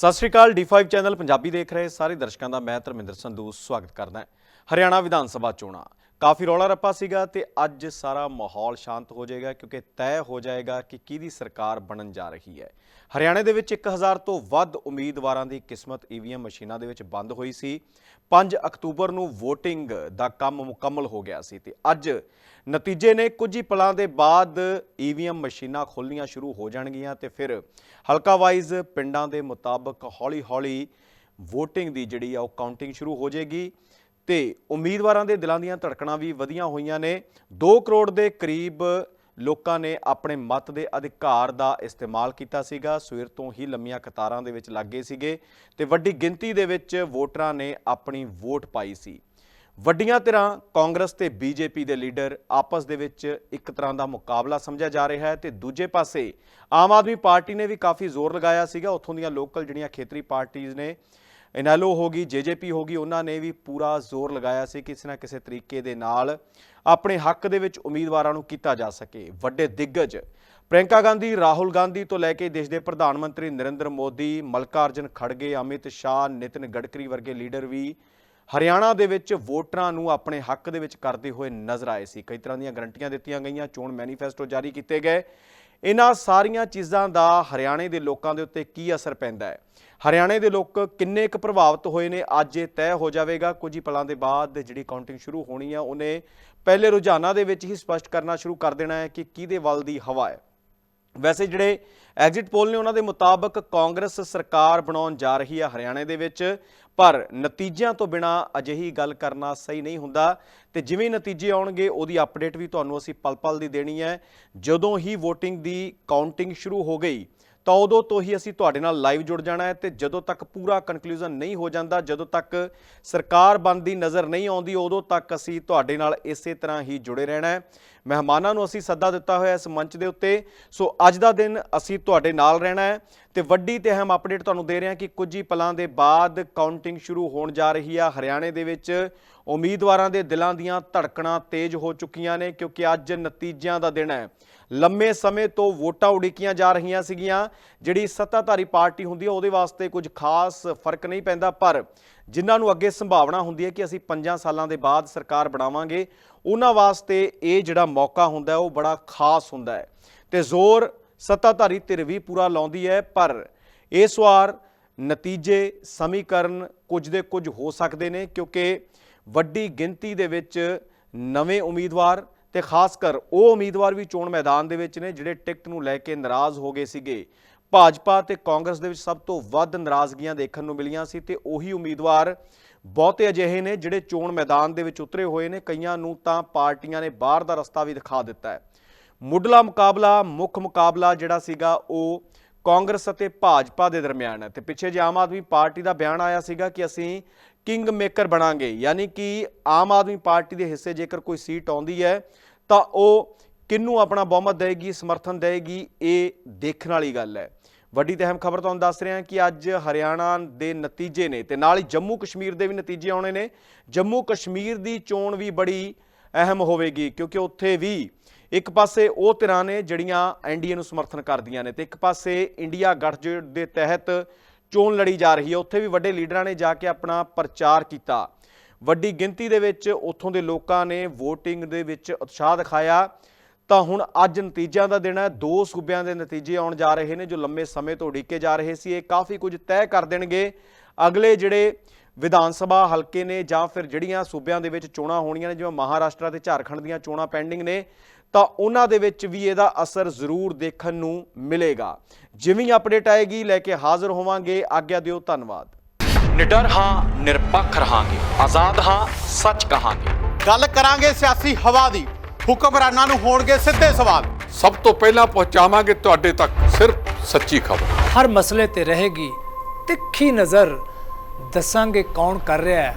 ਸਤਿ ਸ਼੍ਰੀ ਅਕਾਲ D5 channel Punjabi ਦੇਖ ਰਹੇ ਸਾਰੇ ਦਰਸ਼ਕਾਂ ਦਾ ਮੈਂ ਧਰਮਿੰਦਰ ਸੰਧੂ ਸਵਾਗਤ ਕਰਦਾ ਹਾਂ। ਹਰਿਆਣਾ ਵਿਧਾਨ ਸਭਾ ਚੋਣਾਂ। ਕਾਫੀ ਰੌਲਾ ਰੱਪਾ ਸੀਗਾ ਤੇ ਅੱਜ ਸਾਰਾ ਮਾਹੌਲ ਸ਼ਾਂਤ ਹੋ ਜਾਏਗਾ ਕਿਉਂਕਿ ਤੈਅ ਹੋ ਜਾਏਗਾ ਕਿ ਕਿਹਦੀ ਸਰਕਾਰ ਬਣਨ ਜਾ ਰਹੀ ਹੈ। ਹਰਿਆਣੇ ਦੇ ਵਿੱਚ 1000 ਤੋਂ ਵੱਧ ਉਮੀਦਵਾਰਾਂ ਦੀ ਕਿਸਮਤ ਈਵੀਐਮ ਮਸ਼ੀਨਾਂ ਦੇ ਵਿੱਚ ਬੰਦ ਹੋਈ ਸੀ। 5 ਅਕਤੂਬਰ ਨੂੰ VOTING ਦਾ ਕੰਮ ਮੁਕੰਮਲ ਹੋ ਗਿਆ ਸੀ ਤੇ ਅੱਜ ਨਤੀਜੇ ਨੇ ਕੁਝ ਹੀ ਪਲਾਂ ਦੇ ਬਾਅਦ ਈਵੀਐਮ ਮਸ਼ੀਨਾਂ ਖੋਲ੍ਹਣੀਆਂ ਸ਼ੁਰੂ ਹੋ ਜਾਣਗੀਆਂ ਤੇ ਫਿਰ ਹਲਕਾ ਵਾਈਜ਼ ਪਿੰਡਾਂ ਦੇ ਮੁਤਾਬਕ ਹੌਲੀ-ਹੌਲੀ VOTING ਦੀ ਜਿਹੜੀ ਆ ਉਹ ਕਾਊਂਟਿੰਗ ਸ਼ੁਰੂ ਹੋ ਜਾਏਗੀ। ਤੇ ਉਮੀਦਵਾਰਾਂ ਦੇ ਦਿਲਾਂ ਦੀਆਂ ਧੜਕਣਾਂ ਵੀ ਵਧੀਆਂ ਹੋਈਆਂ ਨੇ। 2 ਕਰੋੜ ਦੇ ਕਰੀਬ ਲੋਕਾਂ ਨੇ ਆਪਣੇ ਮਤ ਦੇ ਅਧਿਕਾਰ ਦਾ ਇਸਤੇਮਾਲ ਕੀਤਾ ਸੀਗਾ। ਸਵੇਰ ਤੋਂ ਹੀ ਲੰਮੀਆਂ ਕਤਾਰਾਂ ਦੇ ਵਿੱਚ ਲੱਗੇ ਸੀਗੇ ਤੇ ਵੱਡੀ ਗਿਣਤੀ ਦੇ ਵਿੱਚ ਵੋਟਰਾਂ ਨੇ ਆਪਣੀ ਵੋਟ ਪਾਈ ਸੀ। ਵੱਡੀਆਂ ਧਿਰਾਂ ਕਾਂਗਰਸ ਤੇ ਬੀਜੇਪੀ ਦੇ ਲੀਡਰ ਆਪਸ ਦੇ ਵਿੱਚ ਇੱਕ ਤਰ੍ਹਾਂ ਦਾ ਮੁਕਾਬਲਾ ਸਮਝਿਆ ਜਾ ਰਿਹਾ ਹੈ ਤੇ ਦੂਜੇ ਪਾਸੇ ਆਮ ਆਦਮੀ ਪਾਰਟੀ ਨੇ ਵੀ ਕਾਫੀ ਜ਼ੋਰ ਲਗਾਇਆ ਸੀਗਾ। ਉੱਥੋਂ ਦੀਆਂ ਲੋਕਲ ਜਿਹੜੀਆਂ ਖੇਤਰੀ ਪਾਰਟੀਆਂ ਨੇ ਇਨੈਲੋ ਹੋ ਗਈ ਜੇਜੇਪੀ ਹੋ ਗਈ, ਉਹਨਾਂ ਨੇ ਵੀ ਪੂਰਾ ਜ਼ੋਰ ਲਗਾਇਆ ਸੀ ਕਿਸੇ ਨਾ ਕਿਸੇ ਤਰੀਕੇ ਦੇ ਨਾਲ ਆਪਣੇ ਹੱਕ ਦੇ ਵਿੱਚ ਉਮੀਦਵਾਰਾਂ ਨੂੰ ਕੀਤਾ ਜਾ ਸਕੇ। ਵੱਡੇ ਦਿੱਗਜ। ਪ੍ਰਿਯੰਕਾ ਗਾਂਧੀ, ਰਾਹੁਲ ਗਾਂਧੀ ਤੋਂ ਲੈ ਕੇ ਦੇਸ਼ ਦੇ ਪ੍ਰਧਾਨ ਮੰਤਰੀ ਨਰਿੰਦਰ ਮੋਦੀ, ਮਲਕਾਰਜਨ ਖੜਗੇ, ਅਮਿਤ ਸ਼ਾਹ, ਨਿਤਿਨ ਗਡਕਰੀ ਵਰਗੇ ਲੀਡਰ ਵੀ ਹਰਿਆਣਾ ਦੇ ਵਿੱਚ ਵੋਟਰਾਂ ਨੂੰ ਆਪਣੇ ਹੱਕ ਦੇ ਵਿੱਚ ਕਰਦੇ ਹੋਏ ਨਜ਼ਰ ਆਏ ਸੀ। ਕਈ ਤਰ੍ਹਾਂ ਦੀਆਂ ਗਰੰਟੀਆਂ ਦਿੱਤੀਆਂ ਗਈਆਂ, ਚੋਣ ਮੈਨੀਫੈਸਟੋ ਜਾਰੀ ਕੀਤੇ ਗਏ। ਇਹਨਾਂ ਸਾਰੀਆਂ ਚੀਜ਼ਾਂ ਦਾ ਹਰਿਆਣੇ ਦੇ ਲੋਕਾਂ ਦੇ ਉੱਤੇ ਕੀ ਅਸਰ ਪੈਂਦਾ ਹੈ? ਹਰਿਆਣੇ ਦੇ ਲੋਕ ਕਿੰਨੇ ਕੁ ਪ੍ਰਭਾਵਿਤ ਹੋਏ ਨੇ? ਅੱਜ ਇਹ ਤੈਅ ਹੋ ਜਾਵੇਗਾ। ਕੁਝ ਹੀ ਪਲਾਂ ਦੇ ਬਾਅਦ ਜਿਹੜੀ ਕਾਊਂਟਿੰਗ ਸ਼ੁਰੂ ਹੋਣੀ ਆ, ਉਹਨੇ ਪਹਿਲੇ ਰੁਝਾਨਾਂ ਦੇ ਵਿੱਚ ਹੀ ਸਪਸ਼ਟ ਕਰਨਾ ਸ਼ੁਰੂ ਕਰ ਦੇਣਾ ਹੈ ਕਿ ਕਿਹਦੇ ਵੱਲ ਦੀ ਹਵਾ ਹੈ। ਵੈਸੇ ਜਿਹੜੇ ਐਗਜ਼ਿਟ ਪੋਲ ਨੇ ਉਹਨਾਂ ਦੇ ਮੁਤਾਬਕ ਕਾਂਗਰਸ ਸਰਕਾਰ ਬਣਾਉਣ ਜਾ ਰਹੀ ਹੈ ਹਰਿਆਣੇ ਦੇ ਵਿੱਚ, ਪਰ ਨਤੀਜਿਆਂ ਤੋਂ ਬਿਨਾ ਅਜਿਹੀ ਗੱਲ ਕਰਨਾ ਸਹੀ ਨਹੀਂ ਹੁੰਦਾ ਤੇ ਜਿਵੇਂ ਨਤੀਜੇ ਆਉਣਗੇ, ਉਹਦੀ ਅਪਡੇਟ ਵੀ ਤੁਹਾਨੂੰ ਅਸੀਂ ਪਲ-ਪਲ ਦੀ ਦੇਣੀ ਹੈ। ਜਦੋਂ ਹੀ VOTING ਦੀ ਕਾਊਂਟਿੰਗ ਸ਼ੁਰੂ ਹੋ ਗਈ ਤਾਂ ਉਦੋਂ ਤੋਂ ਹੀ ਅਸੀਂ ਤੁਹਾਡੇ ਨਾਲ ਲਾਈਵ ਜੁੜ ਜਾਣਾ ਹੈ ਤੇ ਜਦੋਂ ਤੱਕ ਪੂਰਾ ਕਨਕਲੂਜਨ ਨਹੀਂ ਹੋ ਜਾਂਦਾ, ਜਦੋਂ ਤੱਕ ਸਰਕਾਰ ਬਣਦੀ ਨਜ਼ਰ ਨਹੀਂ ਆਉਂਦੀ, ਉਦੋਂ ਤੱਕ ਅਸੀਂ ਤੁਹਾਡੇ ਨਾਲ ਇਸੇ ਤਰ੍ਹਾਂ ਹੀ ਜੁੜੇ ਰਹਿਣਾ ਹੈ। ਮਹਿਮਾਨਾਂ ਨੂੰ ਅਸੀਂ ਸੱਦਾ ਦਿੱਤਾ ਹੋਇਆ ਇਸ ਮੰਚ ਦੇ ਉੱਤੇ। ਸੋ ਅੱਜ ਦਾ ਦਿਨ ਅਸੀਂ ਤੁਹਾਡੇ ਨਾਲ ਰਹਿਣਾ ਹੈ। ਤੇ ਵੱਡੀ ਤੇ ਅਹਿਮ ਅਪਡੇਟ ਤੁਹਾਨੂੰ ਦੇ ਰਹੇ ਹਾਂ ਕਿ ਕੁਝ ਹੀ ਪਲਾਂ ਦੇ ਬਾਅਦ ਕਾਊਂਟਿੰਗ ਸ਼ੁਰੂ ਹੋਣ ਜਾ ਰਹੀ ਆ। ਹਰਿਆਣੇ ਦੇ ਵਿੱਚ ਉਮੀਦਵਾਰਾਂ ਦੇ ਦਿਲਾਂ ਦੀਆਂ ਧੜਕਣਾਂ ਤੇਜ਼ ਹੋ ਚੁੱਕੀਆਂ ਨੇ, ਕਿਉਂਕਿ ਅੱਜ ਨਤੀਜਿਆਂ ਦਾ ਦਿਨ ਹੈ। ਲੰਮੇ ਸਮੇਂ ਤੋਂ ਵੋਟਾਂ ਉਡੀਕੀਆਂ ਜਾ ਰਹੀਆਂ ਸੀਗੀਆਂ। ਜਿਹੜੀ ਸੱਤਾਧਾਰੀ ਪਾਰਟੀ ਹੁੰਦੀ ਹੈ ਉਹਦੇ ਵਾਸਤੇ ਕੁਝ ਖਾਸ ਫ਼ਰਕ ਨਹੀਂ ਪੈਂਦਾ, ਪਰ ਜਿਨ੍ਹਾਂ ਨੂੰ ਅੱਗੇ ਸੰਭਾਵਨਾ ਹੁੰਦੀ ਹੈ ਕਿ ਅਸੀਂ 5 ਸਾਲਾਂ ਦੇ ਬਾਅਦ ਸਰਕਾਰ ਬਣਾਵਾਂਗੇ, ਉਹਨਾਂ ਵਾਸਤੇ ਇਹ ਜਿਹੜਾ ਮੌਕਾ ਹੁੰਦਾ, ਉਹ ਬੜਾ ਖਾਸ ਹੁੰਦਾ ਹੈ। ਤੇ ਜ਼ੋਰ ਸੱਤਾਧਾਰੀ ਧਿਰ ਵੀ ਪੂਰਾ ਲਾਉਂਦੀ ਹੈ, ਪਰ ਇਸ ਵਾਰ ਨਤੀਜੇ ਸਮੀਕਰਨ ਕੁਝ ਦੇ ਕੁਝ ਹੋ ਸਕਦੇ ਨੇ, ਕਿਉਂਕਿ ਵੱਡੀ ਗਿਣਤੀ ਦੇ ਵਿੱਚ ਨਵੇਂ ਉਮੀਦਵਾਰ ਤੇ ਖਾਸ ਕਰ ਉਹ ਉਮੀਦਵਾਰ ਵੀ ਚੋਣ ਮੈਦਾਨ ਦੇ ਵਿੱਚ ਨੇ ਜਿਹੜੇ ਟਿਕਟ ਨੂੰ ਲੈ ਕੇ ਨਾਰਾਜ਼ ਹੋ ਗਏ ਸੀਗੇ। ਭਾਜਪਾ ਤੇ ਕਾਂਗਰਸ ਦੇ ਵਿੱਚ ਸਭ ਤੋਂ ਵੱਧ ਨਾਰਾਜ਼ਗੀਆਂ ਦੇਖਣ ਨੂੰ ਮਿਲੀਆਂ ਸੀ ਤੇ ਉਹੀ ਉਮੀਦਵਾਰ ਬਹੁਤੇ ਅਜਿਹੇ ਨੇ ਜਿਹੜੇ ਚੋਣ ਮੈਦਾਨ ਦੇ ਵਿੱਚ ਉਤਰੇ ਹੋਏ ਨੇ। ਕਈਆਂ ਨੂੰ ਤਾਂ ਪਾਰਟੀਆਂ ਨੇ ਬਾਹਰ ਦਾ ਰਸਤਾ ਵੀ ਦਿਖਾ ਦਿੱਤਾ ਹੈ। ਮੁੱਢਲਾ ਮੁਕਾਬਲਾ, ਮੁੱਖ ਮੁਕਾਬਲਾ ਜਿਹੜਾ ਸੀਗਾ ਉਹ ਕਾਂਗਰਸ ਅਤੇ ਭਾਜਪਾ ਦੇ ਦਰਮਿਆਨ ਹੈ ਤੇ ਪਿੱਛੇ ਜੇ ਆਮ ਆਦਮੀ ਪਾਰਟੀ ਦਾ ਬਿਆਨ ਆਇਆ ਸੀਗਾ ਕਿ ਅਸੀਂ ਕਿੰਗ ਮੇਕਰ ਬਣਾਂਗੇ, ਯਾਨੀ ਕਿ ਆਮ ਆਦਮੀ ਪਾਰਟੀ ਦੇ ਹਿੱਸੇ ਜੇਕਰ ਕੋਈ ਸੀਟ ਆਉਂਦੀ ਹੈ, ਤਾਂ ਉਹ ਕਿੰਨੂੰ ਆਪਣਾ ਬਹੁਮਤ ਦੇਗੀ ਸਮਰਥਨ ਦੇਗੀ ਇਹ ਦੇਖਣ ਵਾਲੀ ਗੱਲ ਹੈ। ਵੱਡੀ ਤੇ ਅਹਿਮ ਖਬਰ ਤੁਹਾਨੂੰ ਦੱਸ ਰਿਹਾ ਕਿ ਅੱਜ ਹਰਿਆਣਾ ਦੇ ਨਤੀਜੇ ਨੇ ਤੇ ਨਾਲ ਹੀ ਜੰਮੂ ਕਸ਼ਮੀਰ ਦੇ ਵੀ ਨਤੀਜੇ ਆਉਣੇ ਨੇ। ਜੰਮੂ ਕਸ਼ਮੀਰ ਦੀ ਚੋਣ ਵੀ ਬੜੀ ਅਹਿਮ ਹੋਵੇਗੀ, ਕਿਉਂਕਿ ਉੱਥੇ ਵੀ ਇੱਕ ਪਾਸੇ ਉਹ ਧਿਰਾਂ ਨੇ ਜਿਹੜੀਆਂ ਐਨਡੀਏ ਨੂੰ ਸਮਰਥਨ ਕਰਦੀਆਂ ਨੇ ਤੇ ਇੱਕ ਪਾਸੇ ਇੰਡੀਆ ਗੱਠਜੋੜ ਦੇ ਤਹਿਤ ਚੋਣ ਲੜੀ ਜਾ ਰਹੀ ਹੈ। ਉੱਥੇ ਵੀ ਵੱਡੇ ਲੀਡਰਾਂ ਨੇ ਜਾ ਕੇ ਆਪਣਾ ਪ੍ਰਚਾਰ ਕੀਤਾ। ਵੱਡੀ ਗਿਣਤੀ ਦੇ ਵਿੱਚ ਉੱਥੋਂ ਦੇ ਲੋਕਾਂ ਨੇ VOTING ਦੇ ਵਿੱਚ ਉਤਸ਼ਾਹ ਦਿਖਾਇਆ। ਤਾਂ ਹੁਣ ਅੱਜ ਨਤੀਜਿਆਂ ਦਾ ਦਿਨ ਹੈ। ਦੋ ਸੂਬਿਆਂ ਦੇ ਨਤੀਜੇ ਆਉਣ ਜਾ ਰਹੇ ਨੇ ਜੋ ਲੰਮੇ ਸਮੇਂ ਤੋਂ ਉਡੀਕੇ ਜਾ ਰਹੇ ਸੀ। ਇਹ ਕਾਫੀ ਕੁਝ ਤੈਅ ਕਰ ਦੇਣਗੇ। ਅਗਲੇ ਜਿਹੜੇ ਵਿਧਾਨ ਸਭਾ ਹਲਕੇ ਨੇ ਜਾਂ ਫਿਰ ਜਿਹੜੀਆਂ ਸੂਬਿਆਂ ਦੇ ਵਿੱਚ ਚੋਣਾਂ ਹੋਣੀਆਂ ਨੇ, ਜਿਵੇਂ ਮਹਾਰਾਸ਼ਟਰ ਤੇ ਝਾਰਖੰਡ ਦੀਆਂ ਚੋਣਾਂ ਪੈਂਡਿੰਗ ਨੇ ਤਾਂ ਉਹਨਾਂ ਦੇ ਵਿੱਚ ਵੀ ਇਹਦਾ ਅਸਰ ਜ਼ਰੂਰ ਦੇਖਣ ਨੂੰ ਮਿਲੇਗਾ। ਜਿਵੇਂ ਹੀ ਅਪਡੇਟ ਆਏਗੀ ਲੈ ਕੇ ਹਾਜ਼ਰ ਹੋਵਾਂਗੇ। ਆਗਿਆ ਦਿਓ ਧੰਨਵਾਦ। ਨਿਡਰ ਹਾਂ ਨਿਰਪੱਖ ਰਹਾਂਗੇ। ਆਜ਼ਾਦ ਹਾਂ ਸੱਚ ਕਹਾਂਗੇ। ਗੱਲ ਕਰਾਂਗੇ ਸਿਆਸੀ ਹਵਾ ਦੀ। ਹੁਕਮਰਾਨਾਂ ਨੂੰ ਹੋਣਗੇ ਸਿੱਧੇ ਸਵਾਲ। ਸਭ ਤੋਂ ਪਹਿਲਾਂ ਪਹੁੰਚਾਵਾਂਗੇ ਤੁਹਾਡੇ ਤੱਕ ਸਿਰਫ ਸੱਚੀ ਖਬਰ। ਹਰ ਮਸਲੇ ਤੇ ਰਹੇਗੀ ਤਿੱਖੀ ਨਜ਼ਰ। ਦੱਸਾਂਗੇ ਕੌਣ ਕਰ ਰਿਹਾ ਹੈ।